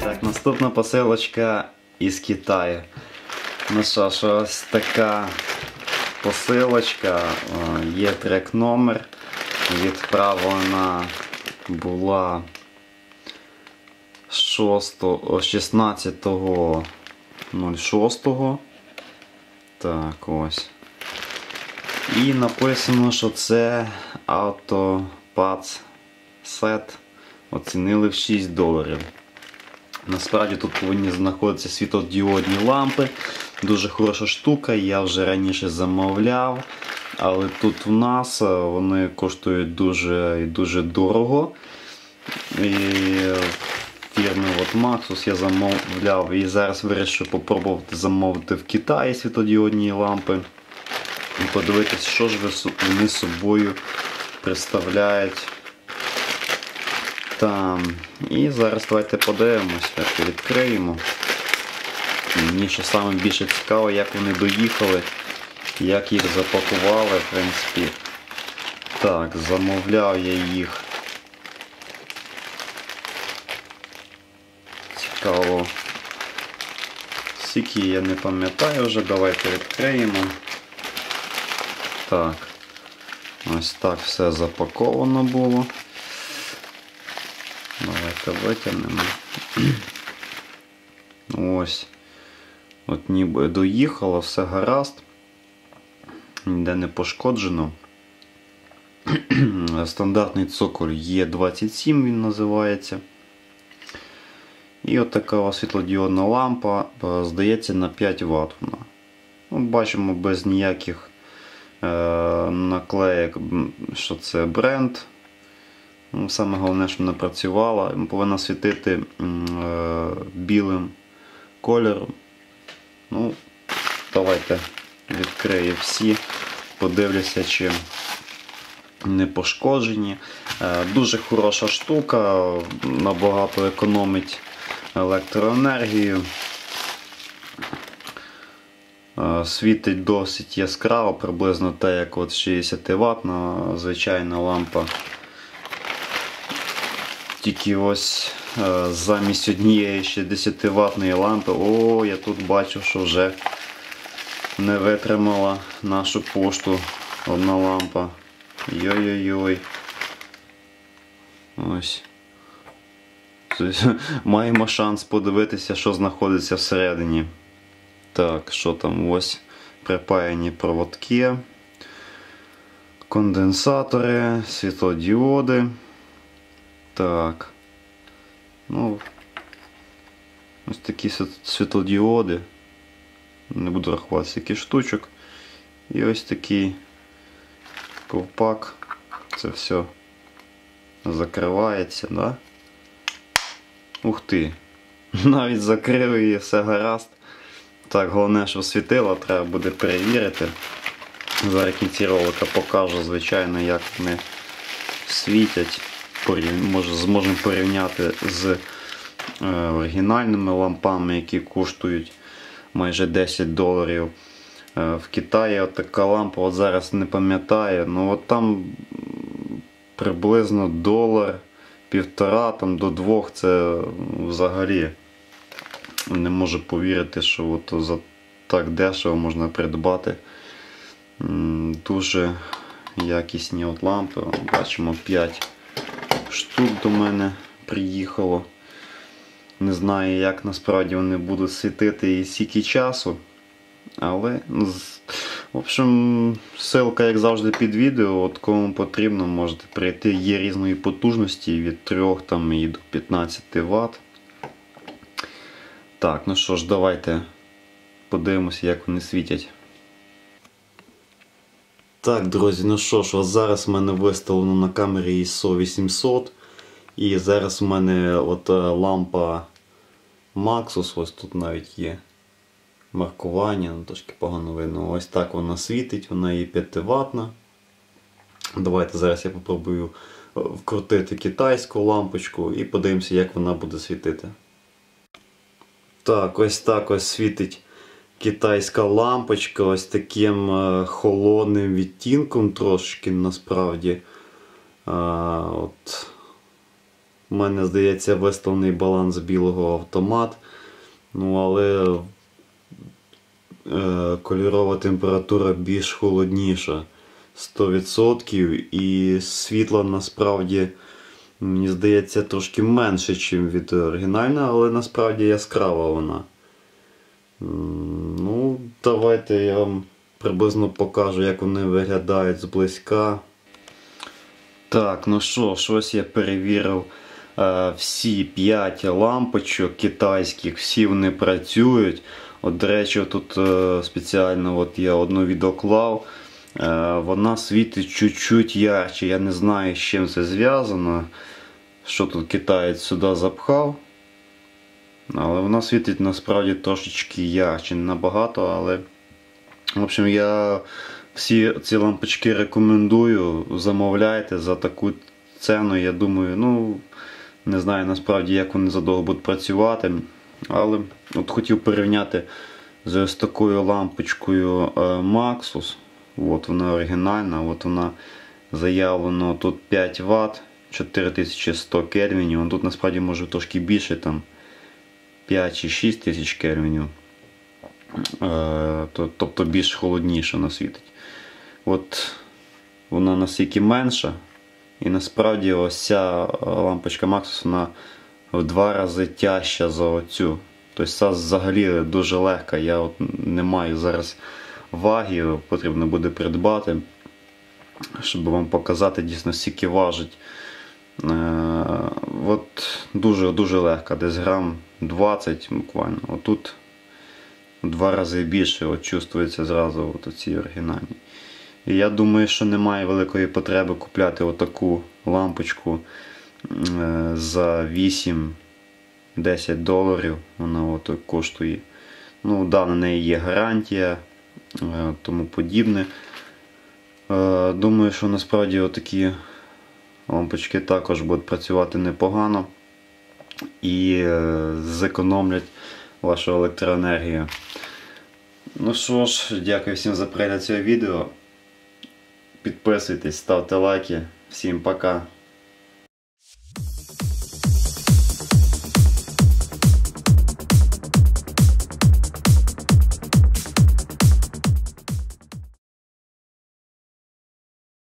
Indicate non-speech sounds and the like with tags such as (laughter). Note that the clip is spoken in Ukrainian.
Так, наступна посилочка із Китаю. Ну що ж, ось така посилочка, є трек номер. Відправлена була 6, о, 16.06. Так, ось. І написано, що це автопац сет оцінили в 6 доларів. Насправді тут повинні знаходитися світлодіодні лампи. Дуже хороша штука, я вже раніше замовляв. Але тут у нас е, вони коштують дуже і дуже дорого. І фірми от Maxus я замовляв і зараз вирішив попробувати замовити в Китаї світлодіодні лампи. І подивитися, що ж вони собою представляють там. І зараз давайте подивимося, відкриємо. Мені що саме більше цікаво, як вони доїхали, як їх запакували, в принципі. Так, замовляв я їх. Цікаво. Скільки я не пам'ятаю вже, давайте відкриємо. Так. Ось так все запаковано було. Давайте витягнемо. Ось. От ніби доїхало, все гаразд. Ніде не пошкоджено. (clears throat) Стандартний цоколь Е27 він називається. І от така світлодіодна лампа, е, здається, на 5 Вт вона. Ну, Бачимо без ніяких наклеєк, що це бренд. Ну, Саме головне, щоб вона працювала, повинна світити е, білим кольором. Ну, Давайте відкрию всі, подивлюся, чи не пошкоджені. Е, дуже хороша штука, набагато економить електроенергію. Е, світить досить яскраво, приблизно те, як от 60 Вт звичайна лампа. Тільки ось е, замість однієї 60 ватної лампи, о, я тут бачу, що вже не витримала нашу пошту одна лампа. Йой-йой-йой. Ось. (laughs) Маємо шанс подивитися, що знаходиться всередині. Так, що там ось припаяні проводки, конденсатори, світлодіоди. Так. Ну, ось такі світлодіоди. Не буду рахувати скільки штучок. І ось такий ковпак. Це все закривається, да? Ух ти! (laughs) Навіть закрили і все гаразд. Так, головне, що світило, треба буде перевірити. Зараз кінці ролика покажу, звичайно, як вони світять може, зможемо порівняти з е, оригінальними лампами, які коштують майже 10 доларів. Е, в Китаї от така лампа, от зараз не пам'ятаю, ну от там приблизно долар, півтора там до двох це взагалі не можу повірити, що от за так дешево можна придбати. Дуже якісні от лампи. Бачимо 5 штук до мене приїхало. Не знаю, як насправді вони будуть світити і скільки часу. Але, в общем, ссылка, як завжди, під відео. От Кому потрібно, можете прийти. Є різної потужності від 3 там, і до 15 Вт. Так, ну що ж, давайте подивимося, як вони світять. Так, друзі, ну що ж, зараз в мене виставлено на камері ISO 800. І зараз у мене от е, лампа Maxus, ось тут навіть є маркування, ну трошки погано видно. Ось так вона світить, вона є 5 ватна. Давайте зараз я попробую е, вкрутити китайську лампочку і подивимося, як вона буде світити. Так, ось так ось світить китайська лампочка ось таким е, холодним відтінком трошки насправді. А, от, у мене здається виставлений баланс білого автомат. Ну, але е, кольорова температура більш холодніша. 100% і світла насправді, мені здається, трошки менше, ніж від оригінального, але насправді яскрава вона. Ну, давайте я вам приблизно покажу, як вони виглядають зблизька. Так, ну що, щось я перевірив. Е, всі 5 лампочок китайських, всі вони працюють. От, до речі, тут е, спеціально от я одну відоклав. Е, вона світить чуть-чуть ярче. Я не знаю, з чим це зв'язано. Що тут китаєць сюди запхав. Але вона світить насправді трошечки ярче, не набагато, але. В общем, я всі ці лампочки рекомендую. Замовляйте за таку ціну. Я думаю, ну не знаю насправді, як вони задовго будуть працювати. Але от хотів порівняти з ось такою лампочкою е, Maxus. От вона оригінальна, от вона заявлено тут 5 Вт, 4100 кельвінів. Тут насправді може трошки більше, там 5 чи 6 тисяч кельвінів. Е, Тобто більш холодніше вона світить. От вона настільки менша. І насправді ось ця е, лампочка Maxus вона в два рази тяжча за оцю. Тобто ця взагалі дуже легка. Я от не маю зараз ваги, потрібно буде придбати, щоб вам показати дійсно скільки важить. Е, от дуже-дуже легка, десь грам 20 буквально. Отут в два рази більше от чувствується зразу от у цій оригінальній. І я думаю, що немає великої потреби купляти отаку лампочку е, за 8-10 доларів. Вона от коштує. Ну, да, на неї є гарантія, е, тому подібне. Думаю, що насправді отакі лампочки також будуть працювати непогано і е, зекономлять вашу електроенергію. Ну що ж, дякую всім за перегляд цього відео. Підписуйтесь, ставте лайки. Всім пока.